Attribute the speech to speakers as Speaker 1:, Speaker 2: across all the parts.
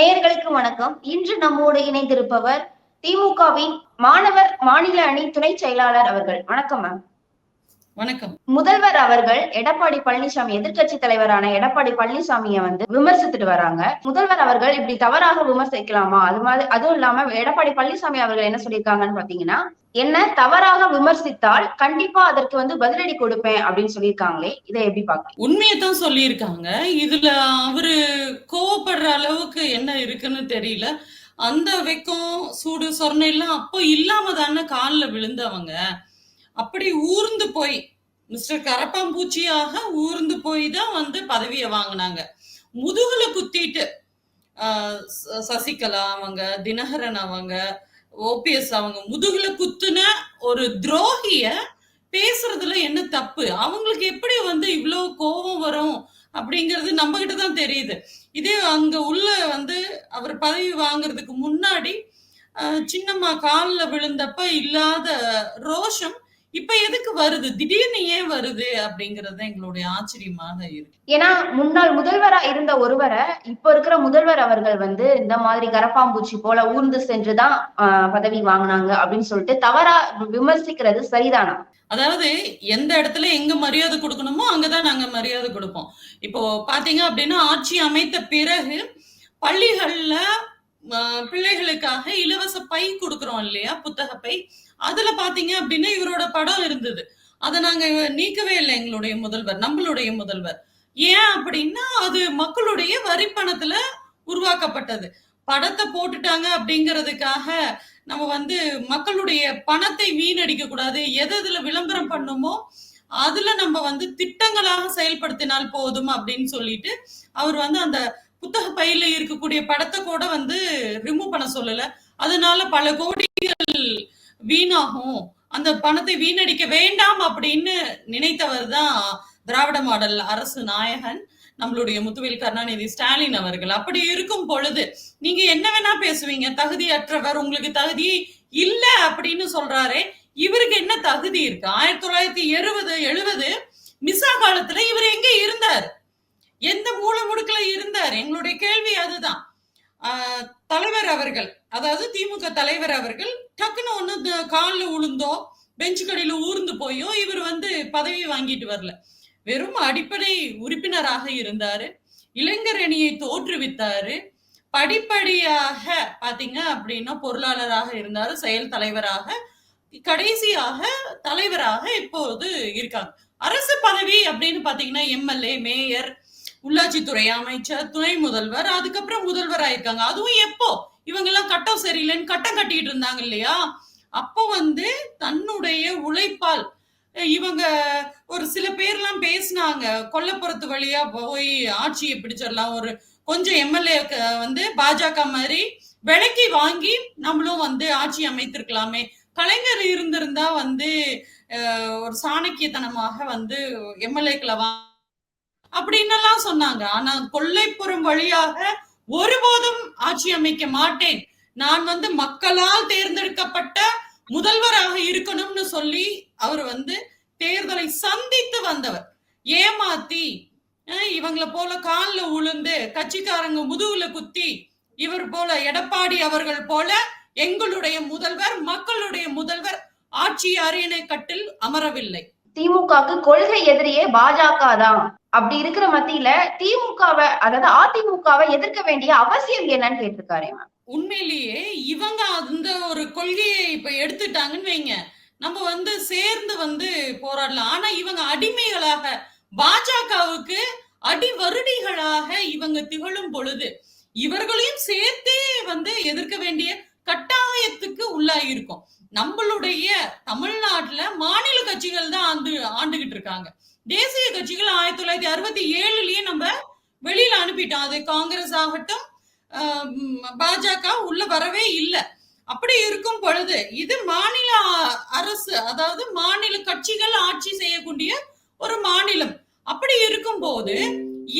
Speaker 1: நேயர்களுக்கு வணக்கம். இன்று நம்மோடு இணைந்திருப்பவர் திமுகவின் மாணவர் மாநில அணி துணை செயலாளர் அவர்கள். வணக்கம் மேம்
Speaker 2: வணக்கம்.
Speaker 1: முதல்வர் அவர்கள் எடப்பாடி பழனிசாமி எதிர்க்கட்சி தலைவரான எடப்பாடி பழனிசாமியை வந்து விமர்சித்துட்டு வராங்க. முதல்வர் அவர்கள் இப்படி தவறாக விமர்சிக்கலாமா? அது மாதிரி அதுவும் இல்லாம எடப்பாடி பழனிசாமி அவர்கள் என்ன சொல்லியிருக்காங்கன்னு பாத்தீங்கன்னா என்ன தவறாக விமர்சித்தால் கண்டிப்பா அதற்கு வந்து பதிலடி கொடுப்பேன் அப்படின்னு சொல்லியிருக்காங்களே இதை எப்படி பாக்க
Speaker 2: உண்மையத்தான் சொல்லியிருக்காங்க. இதுல அவரு கோவப்படுற அளவுக்கு என்ன இருக்குன்னு தெரியல. அந்த வெக்கம் சூடு சொரணை எல்லாம் அப்போ இல்லாம தானே காலில் விழுந்தவங்க. அப்படி ஊர்ந்து போய் மிஸ்டர் கரப்பாம்பூச்சியாக ஊர்ந்து போய் தான் வந்து பதவியை வாங்கினாங்க. முதுகுல குத்திட்டு ஆஹ் சசிகலா அவங்க தினகரன் அவங்க ஓபிஎஸ் அவங்க முதுகுல குத்துன ஒரு துரோகிய பேசுறதுல என்ன தப்பு? அவங்களுக்கு எப்படி வந்து இவ்வளவு கோபம் வரும் அப்படிங்கிறது நம்ம கிட்ட தான் தெரியுது. இதே அங்க உள்ள வந்து அவர் பதவி வாங்குறதுக்கு முன்னாடி சின்னம்மா காலில் விழுந்தப்ப இல்லாத ரோஷம் இப்ப எதுக்கு வருது? திடீர்னு ஏன் வருது? அப்படிங்கறது எங்களுடைய ஆச்சரியமாக இருக்கு.
Speaker 1: ஏன்னா முன்னாள் முதல்வரா இருந்த ஒருவரை இப்ப இருக்கிற முதல்வர் அவர்கள் வந்து இந்த மாதிரி கரப்பாம்பூச்சி போல ஊர்ந்து சென்றுதான் பதவி வாங்கினாங்க அப்படின்னு சொல்லிட்டு தவறா விமர்சிக்கிறது சரிதானா?
Speaker 2: அதாவது எந்த இடத்துல எங்க மரியாதை கொடுக்கணுமோ அங்கதான் நாங்க மரியாதை கொடுப்போம். இப்போ பாத்தீங்க அப்படின்னா ஆட்சி அமைத்த பிறகு பள்ளிகள்ல பிள்ளைகளுக்காக இலவச பை கொடுக்குறோம் இல்லையா புத்தக பை. அதுல பாத்தீங்க அப்படின்னா இவரோட படம் இருந்தது. அதை நாங்க நீக்கவே இல்லை எங்களுடைய முதல்வர் நம்மளுடைய முதல்வர். ஏன் அப்படின்னா அது மக்களுடைய வரி பணத்துல உருவாக்கப்பட்டது. படத்தை போட்டுட்டாங்க அப்படிங்கிறதுக்காக நம்ம வந்து மக்களுடைய பணத்தை வீணடிக்க கூடாது. எது எதுல விளம்பரம் பண்ணுமோ அதுல நம்ம வந்து திட்டங்களாக செயல்படுத்தினால் போதும் அப்படின்னு சொல்லிட்டு அவர் வந்து அந்த புத்தக பையில இருக்கக்கூடிய படத்தை கூட வந்து ரிமூவ் பண்ண சொல்லல. அதனால பல கோடிகள் வீணாகும். அந்த பணத்தை வீணடிக்க வேண்டாம் அப்படின்னு நினைத்தவர் தான் திராவிட மாடல் அரசு நாயகன் நம்மளுடைய முத்துவேல் கருணாநிதி ஸ்டாலின் அவர்கள். அப்படி இருக்கும் பொழுது நீங்க என்ன வேணா பேசுவீங்க? தகுதியற்றவர் உங்களுக்கு தகுதி இல்ல அப்படின்னு சொல்றாரே இவருக்கு என்ன தகுதி இருக்கு? ஆயிரத்தி தொள்ளாயிரத்தி எழுபது எழுபது மிசா காலத்துல இவர் எங்க இருந்தார்? எந்த மூலமுடுக்கில் இருந்தார்? எங்களுடைய கேள்வி அதுதான். தலைவர் அவர்கள் அதாவது திமுக தலைவர் அவர்கள் டக்குன்னு ஒண்ணு காலில் உளுந்தோ பெஞ்சு கடையில் ஊர்ந்து போயோ இவர் வந்து பதவி வாங்கிட்டு வரல. வெறும் அடிப்படை உறுப்பினராக இருந்தாரு. இளைஞர் அணியை தோற்றுவித்தாரு. படிப்படியாக பாத்தீங்க அப்படின்னா பொருளாளராக இருந்தாரு செயல் தலைவராக கடைசியாக தலைவராக இப்போது இருக்காங்க. அரசு பதவி அப்படின்னு பாத்தீங்கன்னா எம்எல்ஏ மேயர் உள்ளாட்சித்துறை அமைச்சர் துணை முதல்வர் அதுக்கப்புறம் முதல்வர் ஆயிருக்காங்க. அதுவும் எப்போ? இவங்க எல்லாம் கட்டம் சரியில்லைன்னு கட்டம் கட்டிட்டு இருந்தாங்க இல்லையா? அப்போ வந்து தன்னுடைய உழைப்பால் இவங்க ஒரு சில பேர்லாம் பேசினாங்க. கொல்லப்புறத்து வழியா போய் ஆட்சியை பிடிச்சிடலாம். ஒரு கொஞ்சம் எம்எல்ஏ வந்து பாஜக மாதிரி விலைக்கு வாங்கி நம்மளும் வந்து ஆட்சி அமைத்திருக்கலாமே. கலைஞர் இருந்திருந்தா வந்து ஒரு சாணக்கியத்தனமாக வந்து எம்எல்ஏக்களை வா அப்படின்னெல்லாம் சொன்னாங்க. ஆனா கொள்ளைப்புறம் வழியாக ஒருபோதும் ஆட்சி அமைக்க மாட்டேன். நான் வந்து மக்களால் தேர்ந்தெடுக்கப்பட்ட முதல்வராக இருக்கணும்னு சொல்லி அவர் வந்து தேர்தலை சந்தித்து வந்தவர். ஏமாத்தி இவங்களை இவங்கள போல காலில் உளுந்து கட்சிக்காரங்க முதுகுல குத்தி இவர் போல எடப்பாடி அவர்கள் போல எங்களுடைய முதல்வர் மக்களுடைய முதல்வர் ஆட்சி அரியணை கட்டில் அமரவில்லை.
Speaker 1: திமுகக்கு கொள்கை எதிரியே பாஜக தான். அப்படி இருக்கிற மத்தியில திமுகவை அதாவது அதிமுகவை எதிர்க்க வேண்டிய அவசியம் என்னன்னு கேட்டிருக்காரு மேம்
Speaker 2: உண்மையிலேயே இவங்க அந்த ஒரு கொள்கையை இப்ப எடுத்துட்டாங்கன்னு வைங்க. நம்ம வந்து சேர்ந்து வந்து போராடலாம். ஆனா இவங்க அடிமைகளாக பாஜகவுக்கு அடிவருடிகளாக இவங்க திகழும் பொழுது இவர்களையும் சேர்த்தே வந்து எதிர்க்க வேண்டிய கட்டாயத்துக்கு உள்ளாயிருக்கும் நம்மளுடைய தமிழ்நாட்டுல மாநில கட்சிகள் தான் ஆண்டு ஆண்டுகிட்டு இருக்காங்க. தேசிய கட்சிகள் ஆயிரத்தி தொள்ளாயிரத்தி அறுபத்தி ஏழுலயே நம்ம வெளியில அனுப்பிட்டோம். அது காங்கிரஸ் ஆகட்டும் பாஜக உள்ள வரவே இல்லை. அப்படி இருக்கும் பொழுது இது மாநில அரசு அதாவது மாநில கட்சிகள் ஆட்சி செய்யக்கூடிய ஒரு மாநிலம். அப்படி இருக்கும்போது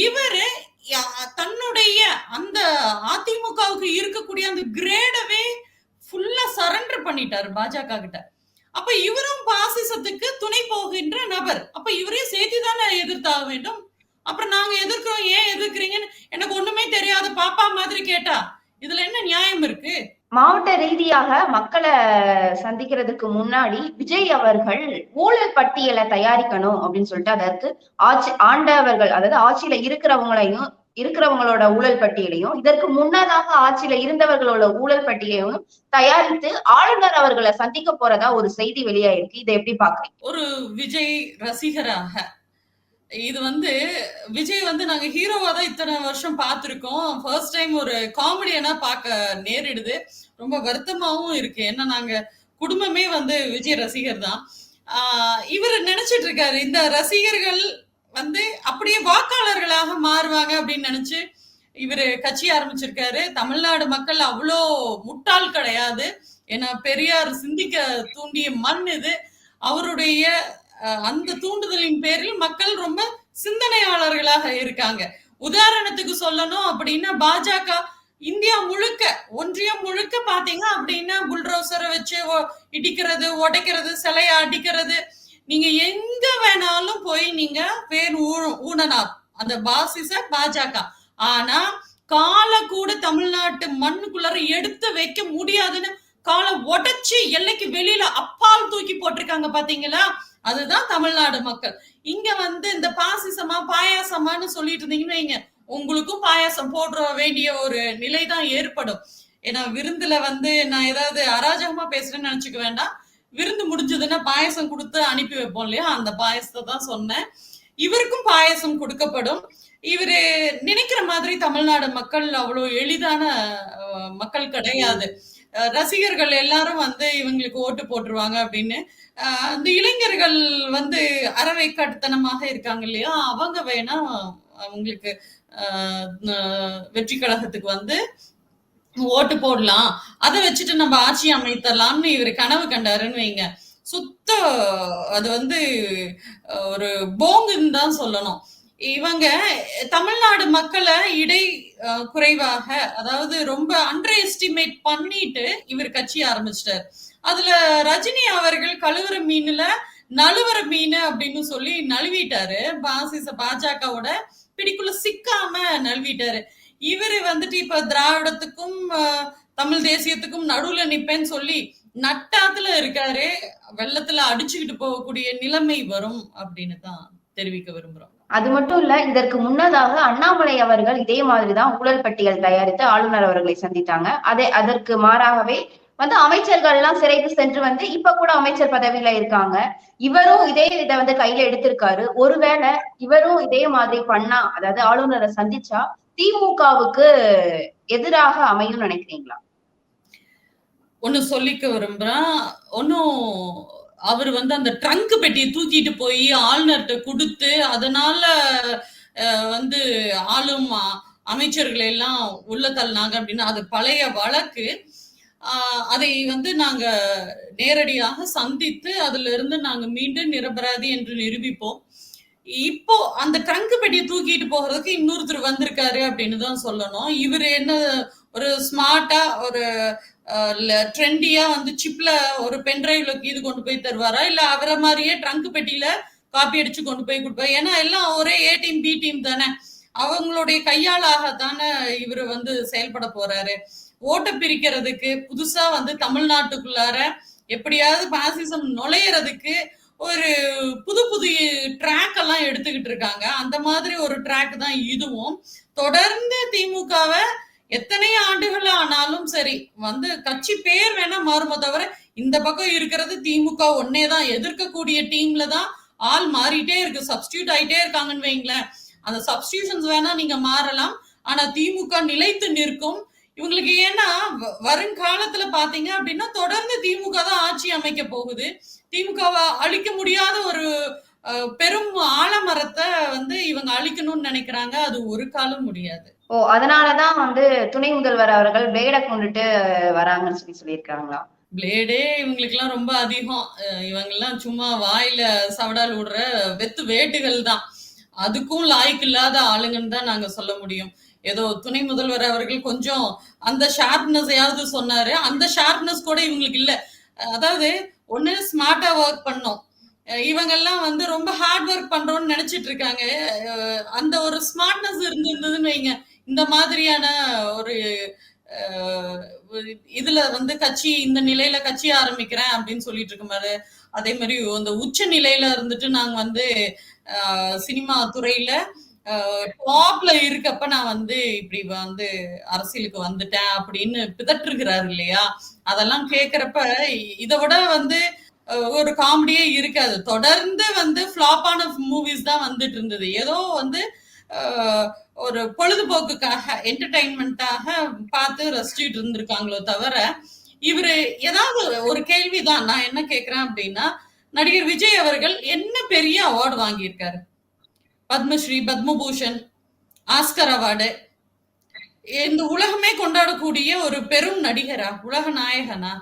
Speaker 2: இவரு தன்னுடைய அந்த அதிமுகவுக்கு இருக்கக்கூடிய அந்த கிரேடவே ஃபுல்லா சரண்டர் பண்ணிட்டாரு பாஜக கிட்ட. அப்ப இவரும் பாசிசத்துக்கு துணை போகின்ற நபர். அப்ப இவரையும் சேர்த்து தானே எதிர்த்தாக வேண்டும்? அப்புறம் நாங்க எதிர்க்கிறோம் ஏன் எதிர்க்கிறீங்கன்னு எனக்கு ஒண்ணுமே தெரியாத. பாப்பா மாதிரி கேட்டா இதுல என்ன நியாயம் இருக்கு?
Speaker 1: மாவட்ட ரீதியாக மக்களை சந்திக்கிறதுக்கு முன்னாடி விஜய் அவர்கள் ஊழல் பட்டியலை தயாரிக்கணும் அப்படின்னு சொல்லிட்டு அதற்கு ஆட்சி ஆண்டவர்கள் அதாவது ஆட்சியில இருக்கிறவங்களையும் இருக்கிறவங்களோட ஊழல் பட்டியலையும் இதற்கு முன்னதாக ஆட்சியில இருந்தவர்களோட ஊழல் பட்டியலையும் தயாரித்து ஆளுநர் அவர்களை சந்திக்க போறதா ஒரு செய்தி வெளியாயிருக்கு. இதை எப்படி பாக்குறீங்க
Speaker 2: ஒரு விஜய் ரசிகராக இது வந்து விஜய் வந்து நாங்க ஹீரோவா தான் இத்தனை வருஷம் பார்த்திருக்கோம். ஃபர்ஸ்ட் டைம் ஒரு காமெடியனா பார்க்க நேரிடுது. ரொம்ப வருத்தமாவும் இருக்கு. ஏன்னா நாங்க குடும்பமே வந்து விஜய் ரசிகர் தான். ஆஹ் இவர் நினைச்சிட்டு இருக்காரு இந்த ரசிகர்கள் வந்து அப்படியே வாக்காளர்களாக மாறுவாங்க அப்படின்னு நினைச்சு இவரு கட்சி ஆரம்பிச்சிருக்காரு. தமிழ்நாடு மக்கள் அவ்வளோ முட்டாள் கிடையாது. ஏன்னா பெரியார் சிந்திக்க தூண்டிய மண் இது. அவருடைய அந்த தூண்டுதலின் பேரில் மக்கள் ரொம்ப சிந்தனையாளர்களாக இருக்காங்க. உதாரணத்துக்கு சொல்லணும் அப்படின்னா பாஜக இந்தியா முழுக்க ஒன்றியம் முழுக்க பாத்தீங்க அப்படின்னா புல்ரோசரை வச்சு இடிக்கிறது உடைக்கிறது சிலையை அடிக்கிறது நீங்க எங்க வேணாலும் போய் நீங்க பேர் ஊ- ஊனலாம். அந்த பாசிச பாஜக. ஆனா கால கூட தமிழ்நாட்டு மண்ணுக்குள்ளார எடுத்து வைக்க முடியாதுன்னு காலை உடைச்சு எல்லைக்கு வெளியில அப்பால் தூக்கி போட்டிருக்காங்க பாத்தீங்களா? அதுதான் தமிழ்நாடு மக்கள். இங்க வந்து இந்த பாசிசமா பாயாசமான்னு சொல்லிட்டு இருந்தீங்கன்னு வைங்க. உங்களுக்கும் பாயாசம் போடுற வேண்டிய ஒரு நிலை தான் ஏற்படும். ஏன்னா விருந்துல வந்து நான் ஏதாவது அராஜகமா பேசுறேன்னு நினைச்சுக்க வேண்டாம். விருந்து முடிஞ்சதுன்னா பாயசம் கொடுத்து அனுப்பி வைப்போம் இல்லையா? அந்த பாயசத்தை தான் சொன்னேன். இவருக்கும் பாயசம் கொடுக்கப்படும். இவரு நினைக்கிற மாதிரி தமிழ்நாடு மக்கள் அவ்வளோ எளிதான மக்கள் கிடையாது. ரசிகர்கள் எல்லாரும் வந்து இவங்களுக்கு ஓட்டு போட்டுருவாங்க அப்படின்னு. அந்த இளைஞர்கள் வந்து அறவைக்காட்டுத்தனமாக இருக்காங்க இல்லையா? அவங்க வேணா அவங்களுக்கு வெற்றி கழகத்துக்கு வந்து ஓட்டு போடலாம். அதை வச்சுட்டு நம்ம ஆட்சி அமைத்தரலாம்னு இவர் கனவு கண்டாருன்னு வைங்க. சுத்த அது வந்து ஒரு போங்குன்னு தான் சொல்லணும். இவங்க தமிழ்நாடு மக்களை இடை குறைவாக அதாவது ரொம்ப அண்டர் எஸ்டிமேட் பண்ணிட்டு இவர் கட்சி ஆரம்பிச்சிட்டார். அதுல ரஜினி அவர்கள் கழுவுற மீன்ல நழுவுற மீன் அப்படின்னு சொல்லி நழுவிட்டாரு. பாசிச பாஜகவோட பிடிக்குள்ள சிக்காம நழுவிட்டாரு. இவரு வந்துட்டு இப்ப திராவிடத்துக்கும் தமிழ் தேசியத்துக்கும் நடுவுல நிப்பேன்னு சொல்லி நட்டாத்துல இருக்காரு. வெள்ளத்துல அடிச்சுக்கிட்டு போகக்கூடிய நிலைமை வரும் அப்படின்னு தான் தெரிவிக்க விரும்புறோம்.
Speaker 1: அது மட்டும் இல்ல இதற்கு முன்னதாக அண்ணாமலை அவர்கள் இதே மாதிரிதான் ஊழல் பட்டியல் தயாரித்து ஆளுநர் அவர்களை சந்தித்தாங்க. அதே அதற்கு மாறாகவே வந்து அமைச்சர்கள் எல்லாம் சிறைக்கு சென்று வந்து இப்ப கூட அமைச்சர் பதவியில இருக்காங்க. இவரும் இதே இதை வந்து கையில எடுத்திருக்காரு. ஒருவேளை இவரும் இதே மாதிரி பண்ணா அதாவது ஆளுநரை சந்திச்சா திமுகவுக்கு எதிராக அமையும் நினைக்கிறீங்களா?
Speaker 2: ஒண்ணு சொல்லிக்க விரும்புறேன் ஒன்னும் அவர் வந்து அந்த ட்ரங்க் பெட்டியை தூக்கிட்டு போய் ஆளுநர்கிட்ட கொடுத்து அதனால வந்து ஆளும் அமைச்சர்களை எல்லாம் உள்ள தள்ளினாங்க அப்படின்னு அது பழைய வழக்கு. அதை வந்து நாங்க நேரடியாக சந்தித்து அதுல இருந்து நாங்க மீண்டும் நிரபராதி என்று நிரூபிப்போம். இப்போ அந்த ட்ரங்க் பெட்டியை தூக்கிட்டு போகிறதுக்கு இன்னொருத்தர் வந்திருக்காரு அப்படின்னு தான் சொல்லணும். இவர் என்ன ஒரு ஸ்மார்ட்டா ஒரு ட்ரெண்டியா வந்து சிப்ல ஒரு பென்ட்ரைவ்ல இது கொண்டு போய் தருவாரா? இல்ல அவரை மாதிரியே ட்ரங்க் பெட்டியில காப்பி அடிச்சு கொண்டு போய் கொடுப்பாரு ஏன்னா எல்லாம் ஒரே ஏ டீம் பி டீம் தானே. அவங்களுடைய கையாளாக தானே இவர் வந்து செயல்பட போறாரு. ஓட்டை பிரிக்கிறதுக்கு புதுசா வந்து தமிழ்நாட்டுக்குள்ளார எப்படியாவது பாசிசம் நுழையறதுக்கு ஒரு புது புது ட்ராக் எல்லாம் எடுத்துக்கிட்டு இருக்காங்க. அந்த மாதிரி ஒரு ட்ராக் தான் இதுவும். தொடர்ந்து திமுகவை எத்தனை ஆண்டுகள் ஆனாலும் சரி வந்து கட்சி பேர் வேணா மாறுமோ தவிர இந்த பக்கம் இருக்கிறது திமுக ஒன்னே தான். எதிர்க்கக்கூடிய டீம்ல தான் ஆள் மாறிட்டே இருக்கு. சப்ஸ்டியூட் ஆயிட்டே இருக்காங்கன்னு வைங்களேன். அந்த சப்ஸ்டியூஷன்ஸ் வேணா நீங்க மாறலாம். ஆனா திமுக நிலைத்து நிற்கும். இவங்களுக்கு ஏன்னா வருங்காலத்துல பாத்தீங்க அப்படின்னா தொடர்ந்து திமுக தான் ஆட்சி அமைக்க போகுது. திமுகவை அழிக்க முடியாத ஒரு பெரும் ஆலமரத்தை வந்து இவங்க அழிக்கணும்னு நினைக்கிறாங்க. அது ஒரு காலம் முடியாது.
Speaker 1: ஓ அதனாலதான் வந்து துணை முதல்வர் அவர்கள் பிளேட கொண்டுட்டு வராங்கன்னு சொல்லி சொல்லியிருக்காங்களா?
Speaker 2: பிளேடே இவங்களுக்கெல்லாம் ரொம்ப அதிகம். அஹ் இவங்கெல்லாம் சும்மா வாயில சவடால் விடுற வெத்து வேட்டுகள் தான். அதுக்கும் லாய்க்கு இல்லாத ஆளுங்கன்னு தான் நாங்க சொல்ல முடியும். ஏதோ துணை முதல்வர் அவர்கள் கொஞ்சம் அந்த ஷார்ப்னஸையாவது சொன்னாரு. அந்த ஷார்ப்னஸ் கூட இவங்களுக்கு இல்ல. அதாவது ஒண்ணு ஸ்மார்ட்டா ஒர்க் பண்ணோம். இவங்கெல்லாம் வந்து ரொம்ப ஹார்ட் ஒர்க் பண்றோம்னு நினைச்சிட்டு இருக்காங்க. அந்த ஒரு ஸ்மார்ட்னஸ் இருந்திருந்ததுன்னு வைங்க. இந்த மாதிரியான ஒரு இதுல வந்து கட்சி இந்த நிலையில கட்சி ஆரம்பிக்கிறேன் அப்படின்னு சொல்லிட்டு இருக்குமாரு அதே மாதிரி அந்த உச்ச நிலையில இருந்துட்டு நாங்க வந்து சினிமா துறையில டாப்ல இருக்கப்ப நான் வந்து இப்படி வந்து அரசியலுக்கு வந்துட்டேன் அப்படின்னு பிதற்றுகிறாரு இல்லையா? அதெல்லாம் கேக்குறப்ப இதை விட வந்து ஒரு காமெடியே இருக்காது. தொடர்ந்து வந்து ஃபிளாப்பான மூவிஸ் தான் வந்துட்டு இருந்தது. ஏதோ வந்து ஒரு பொழுதுபோக்குக்காக என்டர்டைன்மெண்ட்டாக பார்த்து ரசிச்சுட்டு இருந்திருக்காங்களோ தவிர இவரு ஏதாவது ஒரு கேள்விதான். நான் என்ன கேக்குறேன் அப்படின்னா நடிகர் விஜய் அவர்கள் என்ன பெரிய அவார்டு வாங்கியிருக்காரு? Padmashri Padmabhushan Oscar award. இந்த உலகமே கொண்டாடக்கூடிய ஒரு பெரும் நடிகரா உலக நாயகனா?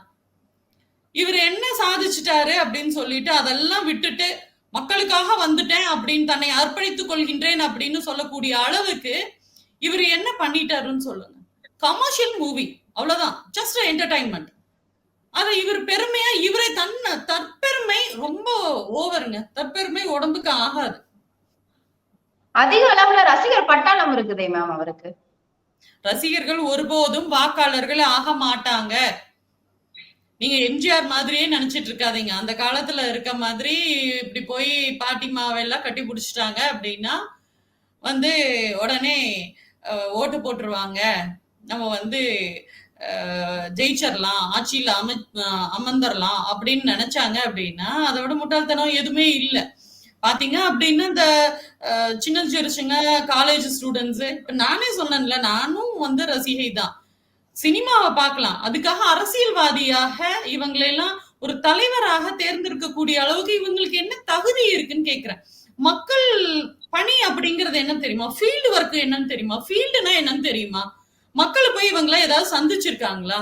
Speaker 2: இவர் என்ன சாதிச்சிட்டாரு அப்படின்னு சொல்லிட்டு அதெல்லாம் விட்டுட்டு மக்களுக்காக வந்துட்டேன் அப்படின்னு தன்னை அர்ப்பணித்துக் கொள்கின்றேன் அப்படின்னு சொல்லக்கூடிய அளவுக்கு இவர் என்ன பண்ணிட்டாருன்னு சொல்லுங்க. கமர்ஷியல் மூவி அவ்வளவுதான். ஜஸ்ட் என்டர்டைன்மெண்ட் அதை இவர் பெருமையா இவரை தன்னை தற்பெருமை ரொம்ப ஓவருங்க தற்பெருமை உடம்புக்கு ஆகாது.
Speaker 1: அதிக அளவுல ரசிகர் பட்டாளம் இருக்குதே மேம் அவருக்கு.
Speaker 2: ரசிகர்கள் ஒருபோதும் வாக்காளர்கள் ஆக மாட்டாங்க. நீங்க எம்ஜிஆர் மாதிரியே நினைச்சிட்டு இருக்காதீங்க. அந்த காலத்துல இருக்க மாதிரி இப்படி போய் பாட்டி மாவெல்லாம் கட்டி பிடிச்சிட்டாங்க அப்படின்னா வந்து உடனே ஓட்டு போட்டுருவாங்க. நம்ம வந்து ஜெயிச்சிடலாம் ஆட்சியில அமை அமர்ந்துடலாம் அமர்ந்திரலாம் அப்படின்னு நினைச்சாங்க அப்படின்னா அதை விட முட்டாள்தனம் எதுவுமே இல்லை. பாத்தீங்க அப்படின்னா இந்த சின்ன சிறுசுங்க காலேஜ் ஸ்டூடெண்ட்ஸ் இப்ப நானே சொன்னேன்ல நானும் வந்து ரசிகை தான். சினிமாவை பார்க்கலாம். அதுக்காக அரசியல்வாதியாக இவங்களெல்லாம் ஒரு தலைவராக தேர்ந்தெடுக்கக்கூடிய அளவுக்கு இவங்களுக்கு என்ன தகுதி இருக்குன்னு கேக்குறேன். மக்கள் பணி அப்படிங்கறது என்ன தெரியுமா? ஃபீல்டு ஒர்க் என்னன்னு தெரியுமா? ஃபீல்டுனா என்னன்னு தெரியுமா? மக்களை போய் இவங்கள ஏதாவது சந்திச்சிருக்காங்களா?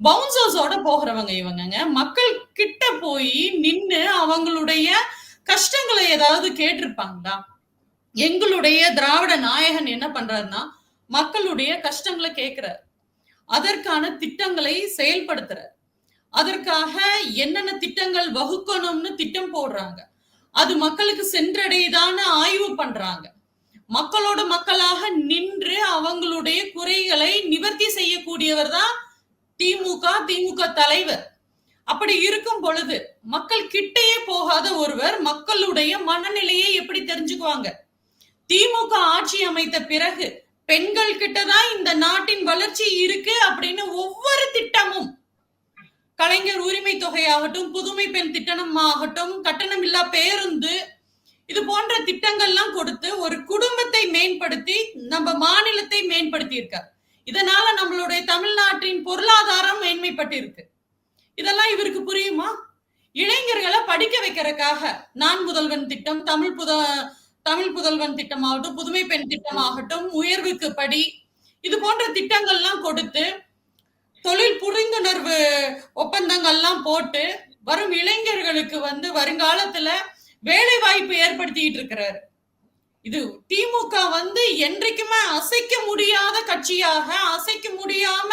Speaker 2: பவுன்சர்ஸோட போகிறவங்க இவங்கங்க. மக்கள் கிட்ட போய் நின்னு அவங்களுடைய கஷ்டங்களை ஏதாவது கேட்டிருப்பாங்களா? எங்களுடைய திராவிட நாயகன் என்ன பண்றாருன்னா மக்களுடைய கஷ்டங்களை கேட்கிறார். அதற்கான திட்டங்களை செயல்படுத்துறார். அதற்காக என்னென்ன திட்டங்கள் வகுக்கணும்னு திட்டம் போடுறாங்க. அது மக்களுக்கு சென்றடையதான ஆய்வு பண்றாங்க. மக்களோட மக்களாக நின்று அவங்களுடைய குறைகளை நிவர்த்தி செய்யக்கூடியவர் தான் திமுக திமுக தலைவர். அப்படி இருக்கும் பொழுது மக்கள் கிட்டேயே போகாத ஒருவர் மக்களுடைய மனநிலையை எப்படி தெரிஞ்சுக்குவாங்க? திமுக ஆட்சி அமைத்த பிறகு பெண்கள் கிட்டதான் இந்த நாட்டின் வளர்ச்சி இருக்கு அப்படின்னு ஒவ்வொரு திட்டமும். கலைஞர் உரிமை தொகையாகட்டும் புதுமை பெண் திட்டம் ஆகட்டும் கட்டணம் இல்லா பேருந்து இது போன்ற திட்டங்கள்லாம் கொடுத்து ஒரு குடும்பத்தை மேம்படுத்தி நம்ம மாநிலத்தை மேம்படுத்தி இருக்கார் இதனால நம்மளுடைய தமிழ்நாட்டின் பொருளாதாரம் மேன்மைப்பட்டிருக்கு. இதெல்லாம் இவருக்கு புரியுமா? இளைஞர்களை படிக்க வைக்கிறதுக்காக நான் முதல்வன் திட்டம் தமிழ் புத தமிழ் புதல்வன் திட்டம் ஆகட்டும் புதுமை பெண் திட்டம் ஆகட்டும் உயர்வுக்கு படி இது போன்ற திட்டங்கள்லாம் கொடுத்து தொழில் புரிந்துணர்வு ஒப்பந்தங்கள்லாம் போட்டு வரும் இளைஞர்களுக்கு வந்து வருங்காலத்துல வேலை வாய்ப்பு ஏற்படுத்திட்டு இருக்கிறாரு. இது திமுக வந்து என்றைக்குமே அசைக்க முடியாத கட்சியாக அசைக்க முடியாம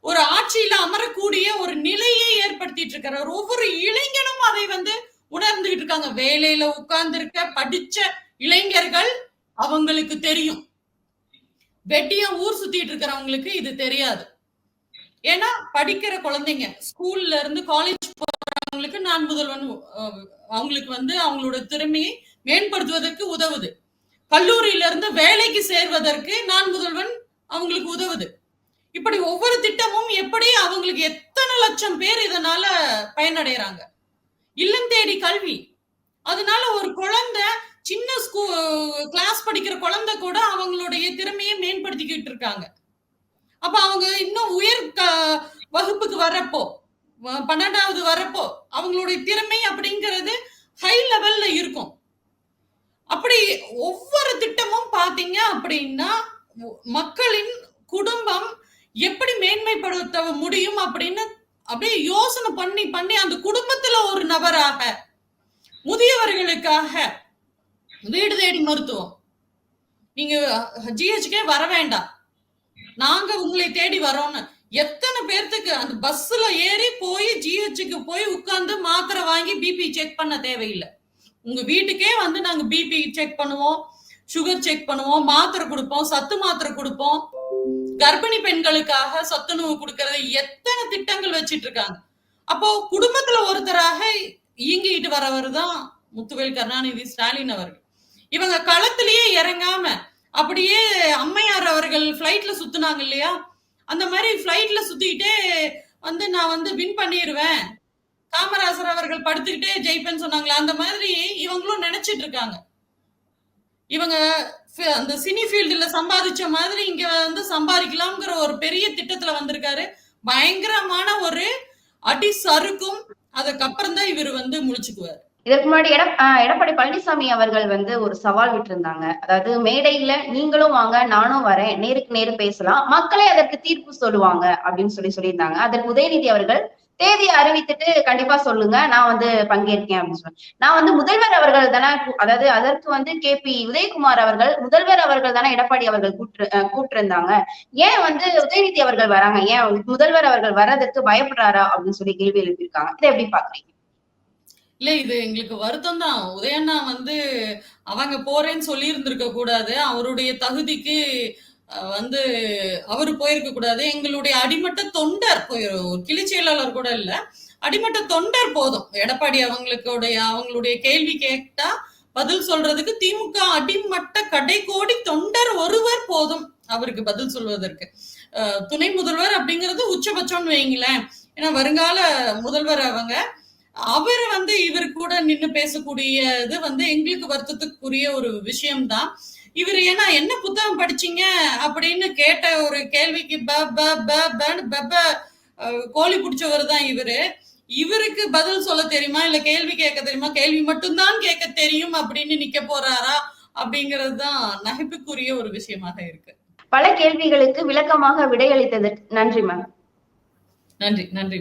Speaker 2: ஒரு ஆட்சியில அமரக்கூடிய ஒரு நிலையை ஏற்படுத்திட்டு இருக்கிறார் ஒவ்வொரு இளைஞனும் அதை வந்து உணர்ந்துகிட்டு இருக்காங்க. வேலையில உட்கார்ந்து இருக்க படிச்ச இளைஞர்கள் அவங்களுக்கு தெரியும். வெட்டிய ஊர் சுத்திட்டு இருக்கிறவங்களுக்கு இது தெரியாது. ஏன்னா படிக்கிற குழந்தைங்க ஸ்கூல்ல இருந்து காலேஜ் போறவங்களுக்கு நான் முதல்வன் அவங்களுக்கு வந்து அவங்களோட திறமையை மேம்படுத்துவதற்கு உதவுது. கல்லூரியில இருந்து வேலைக்கு சேர்வதற்கு நான் முதல்வன் அவங்களுக்கு உதவுது. இப்படி ஒவ்வொரு திட்டமும் எப்படி அவங்களுக்கு எத்தனை லட்சம் பேர் இதனால பயனடைறாங்க இல்லம் தேடி கல்வி. அதனால ஒரு குழந்தை சின்ன ஸ்கூ கிளாஸ் படிக்கிற குழந்தை கூட அவங்களுடைய திறமையை மேம்படுத்திக்கிட்டு இருக்காங்க. அப்ப அவங்க இன்னும் உயர் க- வகுப்புக்கு வர்றப்போ வ- பன்னெண்டாவது வரப்போ அவங்களுடைய திறமை அப்படிங்கிறது ஹை லெவல்ல இருக்கும். அப்படி ஒவ்வொரு திட்டமும் பாத்தீங்க அப்படின்னா மக்களின் குடும்பம் எப்படி மேன்மைப்படுத்த முடியும் அப்படின்னு அப்படியே யோசனை பண்ணி பண்ணி அந்த குடும்பத்துல ஒரு நபராக முதியவர்களுக்காக வீடு தேடி மருத்துவம். நீங்க ஜிஹெச்கே வர வேண்டாம். நாங்க உங்களை தேடி வரோம்னு. எத்தனை பேர்த்துக்கு அந்த பஸ்ல ஏறி போய் ஜிஹெச்சுக்கு போய் உட்கார்ந்து மாத்திரை வாங்கி பிபி செக் பண்ண தேவையில்லை. உங்க வீட்டுக்கே வந்து நாங்க பிபி செக் பண்ணுவோம் சுகர் செக் பண்ணுவோம் மாத்திரை கொடுப்போம் சத்து மாத்திரை கொடுப்போம். கர்ப்பிணி பெண்களுக்காக சத்துணவு கொடுக்கறது எத்தனை திட்டங்கள் வச்சிட்டு இருக்காங்க அப்போ குடும்பத்துல ஒருத்தராக இயங்கிட்டு வரவர் தான் முத்துவேல் கருணாநிதி ஸ்டாலின் அவர்கள். இவங்க களத்திலேயே இறங்காம அப்படியே அம்மையார் அவர்கள் ஃப்ளைட்ல சுத்துனாங்க இல்லையா? அந்த மாதிரி ஃப்ளைட்ல சுத்திக்கிட்டே வந்து நான் வந்து வின் பண்ணிடுவேன் காமராசர் அவர்கள் படுத்துக்கிட்டே ஜெயிப்பேன்னு சொன்னாங்களா அந்த மாதிரி இவங்களும் நினைச்சிட்டு இருக்காங்க இவங்க அந்த சினி ஃபீல்டுல சம்பாதிச்ச மாதிரி இங்க வந்து சம்பாதிக்கலாம்ங்கிற ஒரு பெரிய திட்டத்துல வந்திருக்காரு. பயங்கரமான ஒரு அடி சறுக்கும். அதுக்கப்புறம் தான் இவர் வந்து முழிச்சுக்குவார்.
Speaker 1: இதற்கு முன்னாடி எட எடப்பாடி பழனிசாமி அவர்கள் வந்து ஒரு சவால் விட்டிருந்தாங்க. அதாவது மேடையில நீங்களும் வாங்க நானும் வரேன் நேருக்கு நேரு பேசலாம் மக்களே அதற்கு தீர்ப்பு சொல்லுவாங்க அப்படின்னு சொல்லி சொல்லியிருந்தாங்க. அதற்கு உதயநிதி அவர்கள் தேதியை அறிவித்துட்டு கண்டிப்பா சொல்லுங்க. நான் வந்து பங்கேற்கேன் அப்படின்னு சொன்னேன் நான் வந்து முதல்வர் அவர்கள் தானே அதாவது அதற்கு வந்து கே பி உதயகுமார் அவர்கள் முதல்வர் அவர்கள் தானே எடப்பாடி அவர்கள் கூட்டு கூட்டிருந்தாங்க ஏன் வந்து உதயநிதி அவர்கள் வராங்க? ஏன் முதல்வர் அவர்கள் வர்றதுக்கு பயப்படுறாரா? அப்படின்னு சொல்லி கேள்வி எழுப்பியிருக்காங்க. இதை எப்படி பாக்குறீங்க?
Speaker 2: இல்ல இது எங்களுக்கு வருத்தம் தான். உதயண்ணா வந்து அவங்க போறேன்னு சொல்லி இருந்திருக்க கூடாது. அவருடைய தகுதிக்கு வந்து அவர் போயிருக்க கூடாது. எங்களுடைய அடிமட்ட தொண்டர் போய் கிளி செயலாளர் கூட இல்ல. அடிமட்ட தொண்டர் போதும். எடப்பாடி அவங்களுடைய அவங்களுடைய கேள்வி கேட்டா பதில் சொல்றதுக்கு திமுக அடிமட்ட கடைகோடி தொண்டர் ஒருவர் போதும் அவருக்கு பதில் சொல்வதற்கு. துணை முதல்வர் அப்படிங்கிறது உச்சபட்சம்னு வைங்களேன். ஏன்னா வருங்கால முதல்வர் அவங்க அவர் வந்து இவர் கூட நின்னு பேசக்கூடியது வந்து எங்களுக்கு வருத்தத்துக்குரிய ஒரு விஷயம்தான். இவர் ஏன்னா என்ன புத்தகம் படிச்சீங்க அப்படின்னு கேட்ட ஒரு கேள்விக்கு ப ப ப பன்னு பெப்ப அஹ், கோழி பிடிச்சவர் தான் இவரு. இவருக்கு பதில் சொல்ல தெரியுமா? இல்ல கேள்வி கேட்க தெரியுமா? கேள்வி மட்டும்தான் கேட்க தெரியும் அப்படின்னு நிக்க போறாரா? அப்படிங்கிறது தான் நகைப்புக்குரிய ஒரு விஷயமாக இருக்கு.
Speaker 1: பல கேள்விகளுக்கு விளக்கமாக விடையளித்ததற்கு நன்றி மேம்
Speaker 2: நன்றி நன்றி